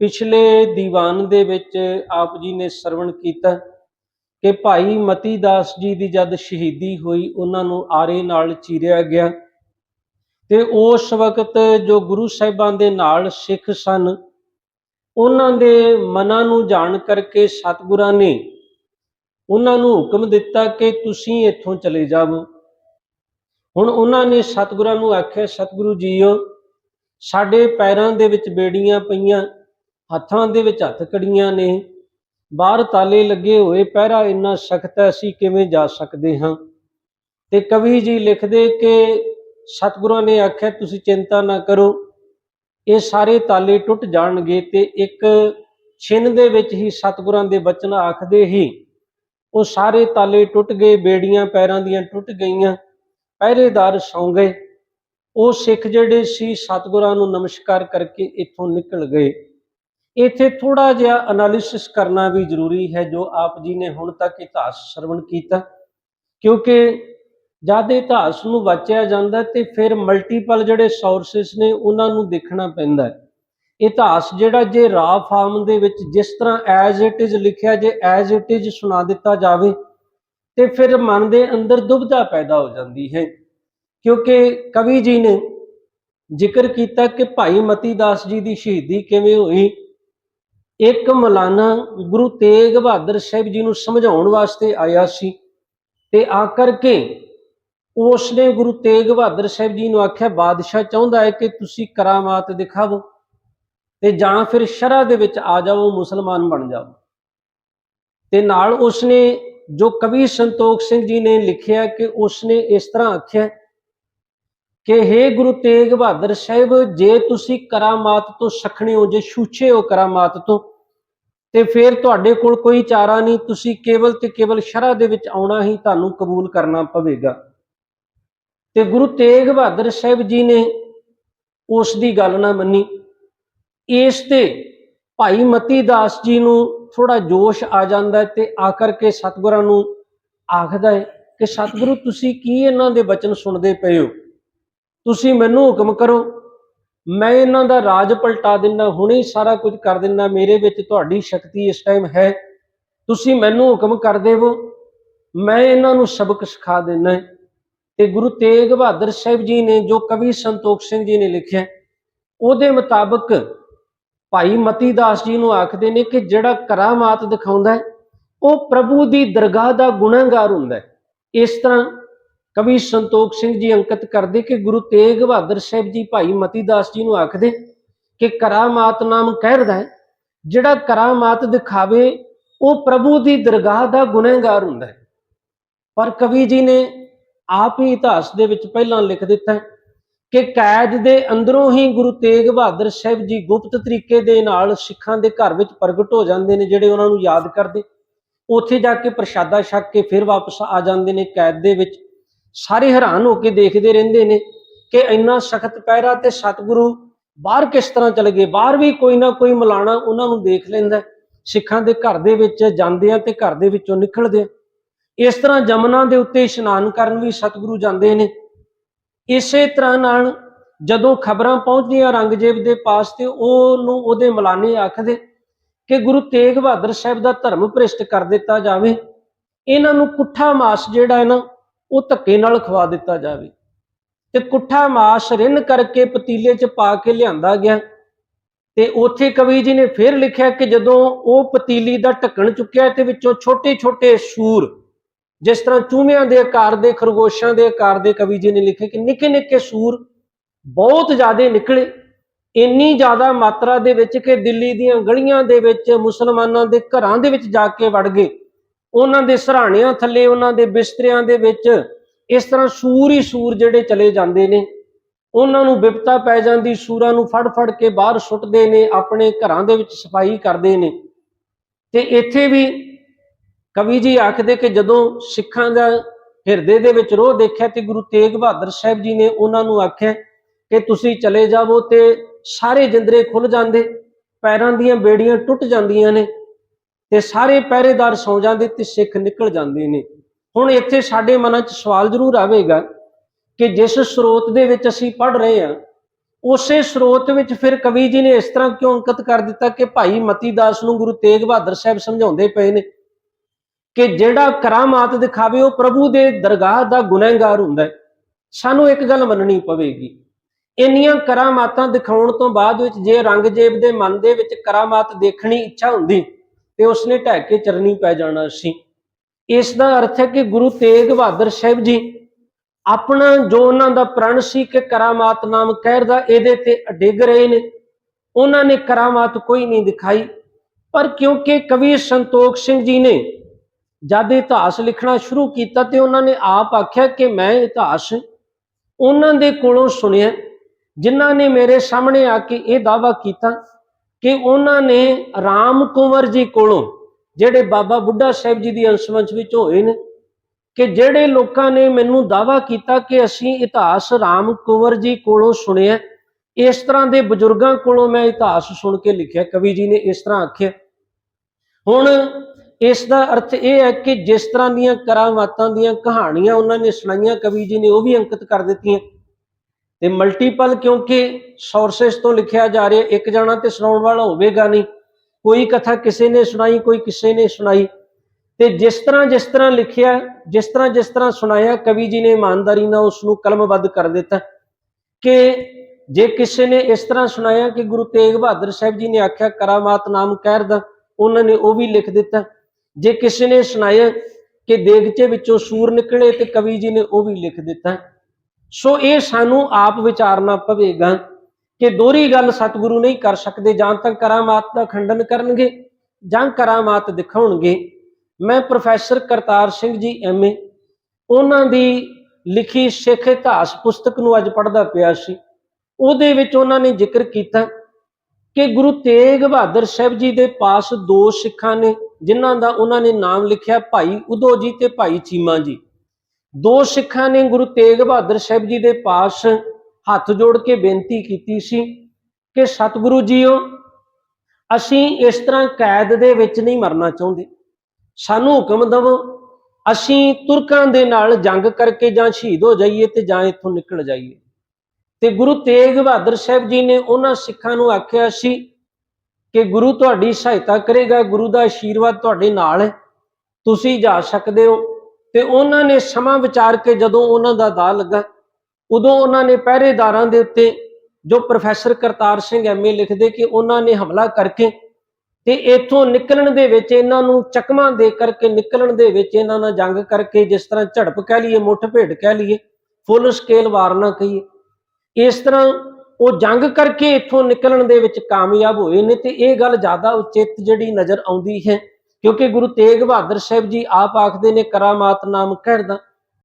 ਪਿਛਲੇ ਦੀਵਾਨ ਦੇ ਵਿੱਚ ਆਪ ਜੀ ਨੇ ਸਰਵਣ ਕੀਤਾ ਕਿ ਭਾਈ ਮਤੀ ਦਾਸ ਜੀ ਦੀ ਜਦ ਸ਼ਹੀਦੀ ਹੋਈ, ਉਹਨਾਂ ਨੂੰ ਆਰੇ ਨਾਲ ਚੀਰਿਆ ਗਿਆ ਤੇ ਉਸ ਵਕਤ ਜੋ ਗੁਰੂ ਸਾਹਿਬਾਂ ਦੇ ਨਾਲ ਸਿੱਖ ਸਨ, ਉਹਨਾਂ ਦੇ ਮਨਾਂ ਨੂੰ ਜਾਣ ਕਰਕੇ ਸਤਿਗੁਰਾਂ ਨੇ ਉਹਨਾਂ ਨੂੰ ਹੁਕਮ ਦਿੱਤਾ ਕਿ ਤੁਸੀਂ ਇੱਥੋਂ ਚਲੇ ਜਾਵੋ। ਹੁਣ ਉਹਨਾਂ ਨੇ ਸਤਿਗੁਰਾਂ ਨੂੰ ਆਖਿਆ, ਸਤਿਗੁਰੂ ਜੀਓ, ਸਾਡੇ ਪੈਰਾਂ ਦੇ ਵਿੱਚ ਬੇੜੀਆਂ ਪਈਆਂ ਹੱਥਾਂ ਦੇ ਵਿੱਚ ਹੱਥ ਕੜੀਆਂ ਨੇ। ਬਾਹਰ ਤਾਲੇ ਲੱਗੇ ਹੋਏ ਪਹਿਰਾ ਇੰਨਾ ਸਖਤ ਹੈ, ਅਸੀਂ ਕਿਵੇਂ ਜਾ ਸਕਦੇ ਹਾਂ? ਤੇ ਕਵੀ ਜੀ ਲਿਖਦੇ ਕਿ ਸਤਿਗੁਰਾਂ ਨੇ ਆਖਿਆ, ਤੁਸੀਂ ਚਿੰਤਾ ਨਾ ਕਰੋ, ਇਹ ਸਾਰੇ ਤਾਲੇ ਟੁੱਟ ਜਾਣਗੇ ਤੇ ਇੱਕ ਛਿਨ ਦੇ ਵਿੱਚ ਹੀ ਸਤਿਗੁਰਾਂ ਦੇ ਬਚਨ ਆਖਦੇ ਹੀ ਉਹ ਸਾਰੇ ਤਾਲੇ ਟੁੱਟ ਗਏ, ਬੇੜੀਆਂ ਪੈਰਾਂ ਦੀਆਂ ਟੁੱਟ ਗਈਆਂ, ਪਹਿਰੇਦਾਰ ਸੌਂ ਗਏ। ਉਹ ਸਿੱਖ ਜਿਹੜੇ ਸੀ, ਸਤਿਗੁਰਾਂ ਨੂੰ ਨਮਸਕਾਰ ਕਰਕੇ ਇੱਥੋਂ ਨਿਕਲ ਗਏ। ਇੱਥੇ ਥੋੜਾ ਜਿਹਾ ਐਨਾਲਿਸਿਸ ਕਰਨਾ ਵੀ ਜ਼ਰੂਰੀ ਹੈ, ਜੋ ਆਪ ਜੀ ਨੇ ਹੁਣ ਤੱਕ ਇਤਿਹਾਸ ਸਰਵਣ ਕੀਤਾ। ਕਿਉਂਕਿ ਜਦ ਇਤਿਹਾਸ ਨੂੰ ਵਾਚਿਆ ਜਾਂਦਾ ਤੇ ਫਿਰ ਮਲਟੀਪਲ ਜਿਹੜੇ ਸੋਰਸਸ ਨੇ, ਉਹਨਾਂ ਨੂੰ ਦੇਖਣਾ ਪੈਂਦਾ ਹੈ। ਇਤਿਹਾਸ ਜਿਹੜਾ ਜੇ ਰਾ ਫਾਰਮ ਦੇ ਵਿੱਚ ਜਿਸ ਤਰ੍ਹਾਂ ਐਜ਼ ਇਟ ਇਜ਼ ਲਿਖਿਆ, ਜੇ ਐਜ਼ ਇਟ ਇਜ਼ ਸੁਣਾ ਦਿੱਤਾ ਜਾਵੇ, ਤੇ ਫਿਰ ਮਨ ਦੇ ਅੰਦਰ ਦੁਬਿਧਾ ਪੈਦਾ ਹੋ ਜਾਂਦੀ ਹੈ। ਕਿਉਂਕਿ ਕਵੀ ਜੀ ਨੇ ਜ਼ਿਕਰ ਕੀਤਾ ਕਿ ਭਾਈ ਮਤੀ ਦਾਸ ਜੀ ਦੀ ਸ਼ਹੀਦੀ ਕਿਵੇਂ ਹੋਈ ਇੱਕ ਮਲਾਨਾ ਗੁਰੂ ਤੇਗ ਬਹਾਦਰ ਸਾਹਿਬ ਜੀ ਨੂੰ ਸਮਝਾਉਣ ਵਾਸਤੇ ਆਇਆ ਸੀ ਤੇ ਆ ਕਰਕੇ ਉਸ ਨੇ ਗੁਰੂ ਤੇਗ ਬਹਾਦਰ ਸਾਹਿਬ ਜੀ ਨੂੰ ਆਖਿਆ, ਬਾਦਸ਼ਾਹ ਚਾਹੁੰਦਾ ਹੈ ਕਿ ਤੁਸੀਂ ਕਰਾਮਾਤ ਦਿਖਾਵੋ ਤੇ ਜਾਂ ਫਿਰ ਸ਼ਰਾ ਦੇ ਵਿੱਚ ਆ ਜਾਓ ਮੁਸਲਮਾਨ ਬਣ ਜਾਓ ਤੇ ਨਾਲ ਉਸਨੇ ਜੋ ਕਵੀ ਸੰਤੋਖ ਸਿੰਘ ਜੀ ਨੇ ਲਿਖਿਆ ਕਿ ਉਸਨੇ ਇਸ ਤਰ੍ਹਾਂ ਆਖਿਆ ਕਿ हे ਗੁਰੂ ਤੇਗ ਬਹਾਦਰ ਸਾਹਿਬ, ਜੇ ਤੁਸੀਂ ਕਰਾਮਾਤ ਤੋਂ ਸਖਣੇ ਹੋ, ਜੇ ਛੂਛੇ ਹੋ ਕਰਾਮਾਤ ਤੋਂ, ਤੇ ਫਿਰ ਤੁਹਾਡੇ ਕੋਲ ਕੋਈ ਚਾਰਾ ਨਹੀਂ, ਤੁਸੀਂ ਕੇਵਲ ਤੇ ਕੇਵਲ ਸ਼ਰ੍ਹਾ ਦੇ ਵਿੱਚ ਆਉਣਾ ਹੀ ਤੁਹਾਨੂੰ ਕਬੂਲ ਕਰਨਾ ਪਵੇਗਾ। ਤੇ ਗੁਰੂ ਤੇਗ ਬਹਾਦਰ ਸਾਹਿਬ ਜੀ ਨੇ ਉਸ ਦੀ ਗੱਲ ਨਾ ਮੰਨੀ। ਇਸ ਤੇ ਭਾਈ ਮਤੀ ਦਾਸ ਜੀ ਨੂੰ ਥੋੜਾ ਜੋਸ਼ ਆ ਜਾਂਦਾ ਹੈ ਤੇ ਆ ਕਰਕੇ ਸਤਿਗੁਰਾਂ ਨੂੰ ਆਖਦਾ ਹੈ ਕਿ, ਸਤਿਗੁਰੂ, ਤੁਸੀਂ ਕੀ ਇਹਨਾਂ ਦੇ ਬਚਨ ਸੁਣਦੇ ਪਏ ਹੋ? ਤੁਸੀਂ ਮੈਨੂੰ ਹੁਕਮ ਕਰੋ। ਮੈਂ ਇਹਨਾਂ ਦਾ ਰਾਜ ਪਲਟਾ ਦਿੰਦਾ, ਹੁਣੇ ਸਾਰਾ ਕੁਝ ਕਰ ਦਿੰਦਾ, ਮੇਰੇ ਵਿੱਚ ਤੁਹਾਡੀ ਸ਼ਕਤੀ ਇਸ ਟਾਈਮ ਹੈ। ਤੁਸੀਂ ਮੈਨੂੰ ਹੁਕਮ ਕਰ ਦੇਵੋ। ਮੈਂ ਇਹਨਾਂ ਨੂੰ ਸਬਕ ਸਿਖਾ ਦੇਣਾ ਹੈ ਤੇ ਗੁਰੂ ਤੇਗ ਬਹਾਦਰ ਸਾਹਿਬ ਜੀ ਨੇ ਜੋ ਕਵੀ ਸੰਤੋਖ ਸਿੰਘ ਜੀ ਨੇ ਲਿਖਿਆ, ਉਹਦੇ ਮੁਤਾਬਕ ਭਾਈ ਮਤੀ ਦਾਸ ਜੀ ਨੂੰ ਆਖਦੇ ਨੇ ਕਿ ਜਿਹੜਾ ਕਰਾਮਾਤ ਦਿਖਾਉਂਦਾ ਹੈ, ਉਹ ਪ੍ਰਭੂ ਦੀ ਦਰਗਾਹ ਦਾ ਗੁਨਾਹਗਾਰ ਹੁੰਦਾ ਹੈ। ਇਸ ਤਰ੍ਹਾਂ ਕਵੀ ਸੰਤੋਖ ਸਿੰਘ ਜੀ ਅੰਕਿਤ ਕਰਦੇ ਕਿ ਗੁਰੂ ਤੇਗ ਬਹਾਦਰ ਸਾਹਿਬ ਜੀ ਭਾਈ ਮਤੀ ਦਾਸ ਜੀ ਨੂੰ ਆਖਦੇ ਕਿ ਕਰਾਮਾਤ ਨਾਮ ਕਹਿਰਦਾ ਹੈ, ਜਿਹੜਾ ਕਰਾਮਾਤ ਦਿਖਾਵੇ, ਉਹ ਪ੍ਰਭੂ ਦੀ ਦਰਗਾਹ ਦਾ ਗੁਨਾਹਗਾਰ ਹੁੰਦਾ ਹੈ। ਪਰ ਕਵੀ ਜੀ ਨੇ ਆਪ ਹੀ ਇਤਿਹਾਸ ਦੇ ਵਿੱਚ ਪਹਿਲਾਂ ਲਿਖ ਦਿੱਤਾ ਕਿ ਕੈਦ ਦੇ ਅੰਦਰੋਂ ਹੀ ਗੁਰੂ ਤੇਗ ਬਹਾਦਰ ਸਾਹਿਬ ਜੀ ਗੁਪਤ ਤਰੀਕੇ ਦੇ ਨਾਲ ਸਿੱਖਾਂ ਦੇ ਘਰ ਵਿੱਚ ਪ੍ਰਗਟ ਹੋ ਜਾਂਦੇ ਨੇ, ਜਿਹੜੇ ਉਹਨਾਂ ਨੂੰ ਯਾਦ ਕਰਦੇ। ਉੱਥੇ ਜਾ ਕੇ ਪ੍ਰਸ਼ਾਦਾ ਛਕ ਕੇ ਫਿਰ ਵਾਪਸ ਆ ਜਾਂਦੇ ਨੇ ਕੈਦ ਦੇ ਵਿੱਚ। ਸਾਰੇ ਹੈਰਾਨ ਹੋ ਕੇ ਦੇਖਦੇ ਰਹਿੰਦੇ ਨੇ ਕਿ ਇੰਨਾ ਸਖਤ ਪਹਿਰਾ ਤੇ ਸਤਿਗੁਰੂ ਬਾਹਰ ਕਿਸ ਤਰ੍ਹਾਂ ਚਲੇ ਗਏ? ਬਾਹਰ ਵੀ ਕੋਈ ਨਾ ਕੋਈ ਮਲਾਣਾ ਉਹਨਾਂ ਨੂੰ ਦੇਖ ਲੈਂਦਾ ਸਿੱਖਾਂ ਦੇ ਘਰ ਦੇ ਵਿੱਚ ਜਾਂਦੇ ਆ ਤੇ ਘਰ ਦੇ ਵਿੱਚੋਂ ਨਿਕਲਦੇ ਆ। ਇਸ ਤਰ੍ਹਾਂ ਜਮਨਾ ਦੇ ਉੱਤੇ ਇਸ਼ਨਾਨ ਕਰਨ ਵੀ ਸਤਿਗੁਰੂ ਜਾਂਦੇ ਨੇ। ਇਸੇ ਤਰ੍ਹਾਂ ਨਾਲ ਜਦੋਂ ਖਬਰਾਂ ਪਹੁੰਚਦੀਆਂ ਔਰੰਗਜ਼ੇਬ ਦੇ ਪਾਸ ਤੇ ਉਹਨੂੰ ਉਹਦੇ ਮਲਾਨੇ ਆਖਦੇ ਕਿ ਗੁਰੂ ਤੇਗ ਬਹਾਦਰ ਸਾਹਿਬ ਦਾ ਧਰਮ ਭ੍ਰਿਸ਼ਟ ਕਰ ਦਿੱਤਾ ਜਾਵੇ। ਇਹਨਾਂ ਨੂੰ ਕੁੱਠਾ ਮਾਸ ਜਿਹੜਾ ਹੈ ਨਾ ਉਹ ਧੱਕੇ ਨਾਲ ਖਵਾ ਦਿੱਤਾ ਜਾਵੇ। ਤੇ ਕੁੱਠਾ ਮਾਸ ਰਿੰਨ ਕਰਕੇ ਪਤੀਲੇ 'ਚ ਪਾ ਕੇ ਲਿਆਂਦਾ ਗਿਆ। ਤੇ ਉੱਥੇ ਕਵੀ ਜੀ ਨੇ ਫਿਰ ਲਿਖਿਆ ਕਿ ਜਦੋਂ ਉਹ ਪਤੀਲੀ ਦਾ ਢੱਕਣ ਚੁੱਕਿਆ, ਤੇ ਵਿੱਚੋਂ ਛੋਟੇ-ਛੋਟੇ ਸੂਰ, ਜਿਸ ਤਰ੍ਹਾਂ ਚੂਹਿਆਂ ਦੇ ਆਕਾਰ ਦੇ, ਖਰਗੋਸ਼ਾਂ ਦੇ ਆਕਾਰ ਦੇ ਕਵੀ ਜੀ ਨੇ ਲਿਖੇ ਕਿ ਨਿੱਕੇ-ਨਿੱਕੇ ਸੂਰ ਬਹੁਤ ਜ਼ਿਆਦਾ ਨਿਕਲੇ। ਇੰਨੀ ਜ਼ਿਆਦਾ ਮਾਤਰਾ ਦੇ ਵਿੱਚ ਕਿ ਦਿੱਲੀ ਦੀਆਂ ਗਲੀਆਂ ਦੇ ਵਿੱਚ, ਮੁਸਲਮਾਨਾਂ ਦੇ ਘਰਾਂ ਦੇ ਵਿੱਚ ਜਾ ਕੇ ਵੜ ਗਏ। ਉਹਨਾਂ ਦੇ ਸਰਾਣਿਆਂ ਥੱਲੇ, ਉਹਨਾਂ ਦੇ ਬਿਸਤਰਿਆਂ ਦੇ ਵਿੱਚ ਇਸ ਤਰ੍ਹਾਂ ਸੂਰ ਹੀ ਸੂਰ ਜਿਹੜੇ ਚਲੇ ਜਾਂਦੇ ਨੇ। ਉਹਨਾਂ ਨੂੰ ਵਿਪਤਾ ਪੈ ਜਾਂਦੀ, ਸੂਰਾਂ ਨੂੰ ਫੜ ਫੜ ਕੇ ਬਾਹਰ ਸੁੱਟਦੇ ਨੇ, ਆਪਣੇ ਘਰਾਂ ਦੇ ਵਿੱਚ ਸਫ਼ਾਈ ਕਰਦੇ ਨੇ। ਤੇ ਇੱਥੇ ਵੀ ਕਵੀ ਜੀ ਆਖਦੇ ਕਿ ਜਦੋਂ ਸਿੱਖਾਂ ਦਾ ਹਿਰਦੇ ਦੇ ਵਿੱਚ ਰੋਹ ਦੇਖਿਆ ਤੇ ਗੁਰੂ ਤੇਗ ਬਹਾਦਰ ਸਾਹਿਬ ਜੀ ਨੇ ਉਹਨਾਂ ਨੂੰ ਆਖਿਆ ਕਿ ਤੁਸੀਂ ਚਲੇ ਜਾਵੋ ਤੇ ਸਾਰੇ ਜਿੰਦਰੇ ਖੁੱਲ ਜਾਂਦੇ, ਪੈਰਾਂ ਦੀਆਂ ਬੇੜੀਆਂ ਟੁੱਟ ਜਾਂਦੀਆਂ ਨੇ। ਤੇ ਸਾਰੇ ਪਹਿਰੇਦਾਰ ਸੌ ਜਾਂਦੇ ਤੇ ਸਿੱਖ ਨਿਕਲ ਜਾਂਦੇ ਨੇ। ਹੁਣ ਇੱਥੇ ਸਾਡੇ ਮਨਾਂ 'ਚ ਸਵਾਲ ਜ਼ਰੂਰ ਆਵੇਗਾ ਕਿ ਜਿਸ ਸਰੋਤ ਦੇ ਵਿੱਚ ਅਸੀਂ ਪੜ ਰਹੇ ਹਾਂ, ਉਸੇ ਸਰੋਤ ਵਿੱਚ ਫਿਰ ਕਵੀ ਜੀ ਨੇ ਇਸ ਤਰ੍ਹਾਂ ਕਿਉਂ ਅੰਕਿਤ ਕਰ ਦਿੱਤਾ ਕਿ ਭਾਈ ਮਤੀ ਦਾਸ ਨੂੰ ਗੁਰੂ ਤੇਗ ਬਹਾਦਰ ਸਾਹਿਬ ਸਮਝਾਉਂਦੇ ਪਏ ਨੇ ਕਿ ਜਿਹੜਾ ਕਰਾਮਾਤ ਦਿਖਾਵੇ ਉਹ ਪ੍ਰਭੂ ਦੇ ਦਰਗਾਹ ਦਾ ਗੁਨਹਗਾਰ ਹੁੰਦਾ ਹੈ। ਸਾਨੂੰ ਇੱਕ ਗੱਲ ਮੰਨਣੀ ਪਵੇਗੀ। ਇੰਨੀਆਂ ਕਰਾਮਾਤਾਂ ਦਿਖਾਉਣ ਤੋਂ ਬਾਅਦ ਵਿੱਚ ਜੇ ਰੰਗਜੇਬ ਦੇ ਮਨ ਦੇ ਵਿੱਚ ਕਰਾਮਾਤ ਦੇਖਣੀ ਇੱਛਾ ਹੁੰਦੀ ਤੇ ਉਸਨੇ ਢਹਿ ਕੇ ਚਰਨੀ ਪੈ ਜਾਣਾ ਸੀ। ਇਸ ਦਾ ਅਰਥ ਹੈ ਕਿ ਗੁਰੂ ਤੇਗ ਬਹਾਦਰ ਸਾਹਿਬ ਜੀ ਆਪਣਾ ਜੋ ਉਹਨਾਂ ਦਾ ਪ੍ਰਣ ਸੀ ਕਿ ਕਰਾਮਾਤ ਨਾਮ ਕਹਿਰ ਦਾ ਇਹਦੇ ਤੇ ਡਿੱਗ ਰਹੇ ਨੇ, ਉਹਨਾਂ ਨੇ ਕਰਾਮਾਤ ਕੋਈ ਨਹੀਂ ਦਿਖਾਈ। ਪਰ ਕਿਉਂਕਿ ਕਵੀ ਸੰਤੋਖ ਸਿੰਘ ਜੀ ਨੇ ਜਦ ਇਤਿਹਾਸ ਲਿਖਣਾ ਸ਼ੁਰੂ ਕੀਤਾ ਤੇ ਉਹਨਾਂ ਨੇ ਆਪ ਆਖਿਆ ਕਿ ਮੈਂ ਇਤਿਹਾਸ ਉਹਨਾਂ ਦੇ ਕੋਲੋਂ ਸੁਣਿਆ, ਜਿਨ੍ਹਾਂ ਨੇ ਮੇਰੇ ਸਾਹਮਣੇ ਆ ਕੇ ਇਹ ਦਾਵਾ ਕੀਤਾ ਕਿ ਉਹਨਾਂ ਨੇ ਰਾਮ ਕੁੰਵਰ ਜੀ ਕੋਲੋਂ, ਜਿਹੜੇ ਬਾਬਾ ਬੁੱਢਾ ਸਾਹਿਬ ਜੀ ਦੀ ਅੰਸ਼ਵੰਸ਼ ਵਿੱਚ ਹੋਏ ਨੇ, ਕਿ ਜਿਹੜੇ ਲੋਕਾਂ ਨੇ ਮੈਨੂੰ ਦਾਵਾ ਕੀਤਾ ਕਿ ਅਸੀਂ ਇਤਿਹਾਸ ਰਾਮ ਕੁੰਵਰ ਜੀ ਕੋਲੋਂ ਸੁਣਿਆ, ਇਸ ਤਰ੍ਹਾਂ ਦੇ ਬਜ਼ੁਰਗਾਂ ਕੋਲੋਂ ਮੈਂ ਇਤਿਹਾਸ ਸੁਣ ਕੇ ਲਿਖਿਆ, ਕਵੀ ਜੀ ਨੇ ਇਸ ਤਰ੍ਹਾਂ ਆਖਿਆ। ਹੁਣ ਇਸ ਦਾ ਅਰਥ ਇਹ ਹੈ ਕਿ ਜਿਸ ਤਰ੍ਹਾਂ ਦੀਆਂ ਕਰਾਮਾਤਾਂ ਦੀਆਂ ਕਹਾਣੀਆਂ ਉਹਨਾਂ ਨੇ ਸੁਣਾਈਆਂ, ਕਵੀ ਜੀ ਨੇ ਉਹ ਵੀ ਅੰਕਿਤ ਕਰ ਦਿੱਤੀਆਂ। ਤੇ ਮਲਟੀਪਲ ਕਿਉਂਕਿ ਸੋਰਸਸ ਤੋਂ ਲਿਖਿਆ ਜਾ ਰਿਹਾ, ਇੱਕ ਜਾਣਾ ਤੇ ਸੁਣਾਉਣ ਵਾਲਾ ਹੋਵੇਗਾ ਨਹੀਂ। ਕੋਈ ਕਥਾ ਕਿਸੇ ਨੇ ਸੁਣਾਈ, ਕੋਈ ਕਿਸੇ ਨੇ ਸੁਣਾਈ। ਤੇ ਜਿਸ ਤਰ੍ਹਾਂ ਜਿਸ ਤਰ੍ਹਾਂ ਲਿਖਿਆ, ਜਿਸ ਤਰ੍ਹਾਂ ਜਿਸ ਤਰ੍ਹਾਂ ਸੁਣਾਇਆ, ਕਵੀ ਜੀ ਨੇ ਇਮਾਨਦਾਰੀ ਨਾਲ ਉਸ ਨੂੰ ਕਲਮਬੱਧ ਕਰ ਦਿੱਤਾ ਕਿ ਜੇ ਕਿਸੇ ਨੇ ਇਸ ਤਰ੍ਹਾਂ ਸੁਣਾਇਆ ਕਿ ਗੁਰੂ ਤੇਗ ਬਹਾਦਰ ਸਾਹਿਬ ਜੀ ਨੇ ਆਖਿਆ, ਕਰਾਮਾਤ ਨਾਮ ਕਹਿਰ ਦਾ, ਉਹਨਾਂ ਨੇ ਉਹ ਵੀ ਲਿਖ ਦਿੱਤਾ। ਜੇ ਕਿਸੇ ਨੇ ਸੁਣਾਇਆ ਕਿ ਦੇਗਚੇ ਵਿੱਚੋਂ ਸੂਰ ਨਿਕਲੇ ਤੇ ਕਵੀ ਜੀ ਨੇ ਉਹ ਵੀ ਲਿਖ ਦਿੱਤਾ। ਸੋ ਇਹ ਸਾਨੂੰ ਆਪ ਵਿਚਾਰਨਾ ਪਵੇਗਾ ਕਿ ਦੋਹਰੀ ਗੱਲ ਸਤਿਗੁਰੂ ਨਹੀਂ ਕਰ ਸਕਦੇ, ਜਾਂ ਤਾਂ ਕਰਾਮਾਤ ਦਾ ਖੰਡਨ ਕਰਨਗੇ, ਜਾਂ ਕਰਾਮਾਤ ਦਿਖਾਉਣਗੇ। ਮੈਂ ਪ੍ਰੋਫੈਸਰ ਕਰਤਾਰ ਸਿੰਘ ਜੀ ਐਮਏ ਉਹਨਾਂ ਦੀ ਲਿਖੀ ਸਿੱਖ ਇਤਿਹਾਸ ਪੁਸਤਕ ਨੂੰ ਅੱਜ ਪੜ੍ਹਦਾ ਪਿਆ ਸੀ। ਉਹਦੇ ਵਿੱਚ ਉਹਨਾਂ ਨੇ ਜ਼ਿਕਰ ਕੀਤਾ ਕਿ ਗੁਰੂ ਤੇਗ ਬਹਾਦਰ ਸਾਹਿਬ ਜੀ ਦੇ ਪਾਸ ਦੋ ਸਿੱਖਾਂ ਨੇ, ਜਿਨ੍ਹਾਂ ਦਾ ਉਹਨਾਂ ਨੇ ਨਾਮ ਲਿਖਿਆ ਭਾਈ ਉਦੋ ਜੀ ਤੇ ਭਾਈ ਚੀਮਾ ਜੀ। ਦੋ ਸਿੱਖਾਂ ਨੇ ਗੁਰੂ ਤੇਗ ਬਹਾਦਰ ਸਾਹਿਬ ਜੀ ਦੇ ਪਾਸ ਹੱਥ ਜੋੜ ਕੇ ਬੇਨਤੀ ਕੀਤੀ ਸੀ ਕਿ ਸਤਿਗੁਰੂ ਜੀਓ, ਅਸੀਂ ਇਸ ਤਰ੍ਹਾਂ ਕੈਦ ਦੇ ਵਿੱਚ ਨਹੀਂ ਮਰਨਾ ਚਾਹੁੰਦੇ। ਸਾਨੂੰ ਹੁਕਮ ਦਿਵੋ, ਅਸੀਂ ਤੁਰਕਾਂ ਦੇ ਨਾਲ ਜੰਗ ਕਰਕੇ ਜਾਂ ਸ਼ਹੀਦ ਹੋ ਜਾਈਏ ਤੇ ਜਾਂ ਇੱਥੋਂ ਨਿਕਲ ਜਾਈਏ। ਤੇ ਗੁਰੂ ਤੇਗ ਬਹਾਦਰ ਸਾਹਿਬ ਜੀ ਨੇ ਉਹਨਾਂ ਸਿੱਖਾਂ ਨੂੰ ਆਖਿਆ ਸੀ ਕਿ ਗੁਰੂ ਤੁਹਾਡੀ ਸਹਾਇਤਾ ਕਰੇਗਾ, ਗੁਰੂ ਦਾ ਆਸ਼ੀਰਵਾਦ ਤੁਹਾਡੇ ਨਾਲ ਹੈ। ਤੁਸੀਂ ਜਾ ਸਕਦੇ ਹੋ। ਤੇ ਉਹਨਾਂ ਨੇ ਸਮਾਂ ਵਿਚਾਰ ਕੇ ਜਦੋਂ ਉਹਨਾਂ ਦਾ ਦਾ ਲੱਗਾ, ਉਦੋਂ ਉਹਨਾਂ ਨੇ ਪਹਿਰੇਦਾਰਾਂ ਦੇ ਉੱਤੇ ਜੋ ਪ੍ਰੋਫੈਸਰ ਕਰਤਾਰ ਸਿੰਘ ਐਮਏ ਲਿਖਦੇ ਕਿ ਉਹਨਾਂ ਨੇ ਹਮਲਾ ਕਰਕੇ ਤੇ ਇਥੋਂ ਨਿਕਲਣ ਦੇ ਵਿੱਚ ਇਹਨਾਂ ਨੂੰ ਚਕਮਾ ਦੇ ਕਰਕੇ ਨਿਕਲਣ ਦੇ ਵਿੱਚ ਇਹਨਾਂ ਨਾਲ ਜੰਗ ਕਰਕੇ ਜਿਸ ਤਰ੍ਹਾਂ ਝੜਪ ਕਹਿ ਲਈਏ, ਮੁੱਠ ਭੇਡ ਕਹਿ ਲਈਏ ਫੁੱਲ ਸਕੇਲ ਵਾਰ ਨਾ ਕਹੀਏ। ਇਸ ਤਰ੍ਹਾਂ ਉਹ ਜੰਗ ਕਰਕੇ ਇੱਥੋਂ ਨਿਕਲਣ ਦੇ ਵਿੱਚ ਕਾਮਯਾਬ ਹੋਏ ਨੇ ਤੇ ਇਹ ਗੱਲ ਜ਼ਿਆਦਾ ਉਚਿਤ ਜਿਹੜੀ ਨਜ਼ਰ ਆਉਂਦੀ ਹੈ ਕਿਉਂਕਿ ਗੁਰੂ ਤੇਗ ਬਹਾਦਰ ਸਾਹਿਬ ਜੀ ਆਪ ਆਖਦੇ ਨੇ ਕਰਾਮਾਤ ਨਾਮ ਕਹਿਦਾ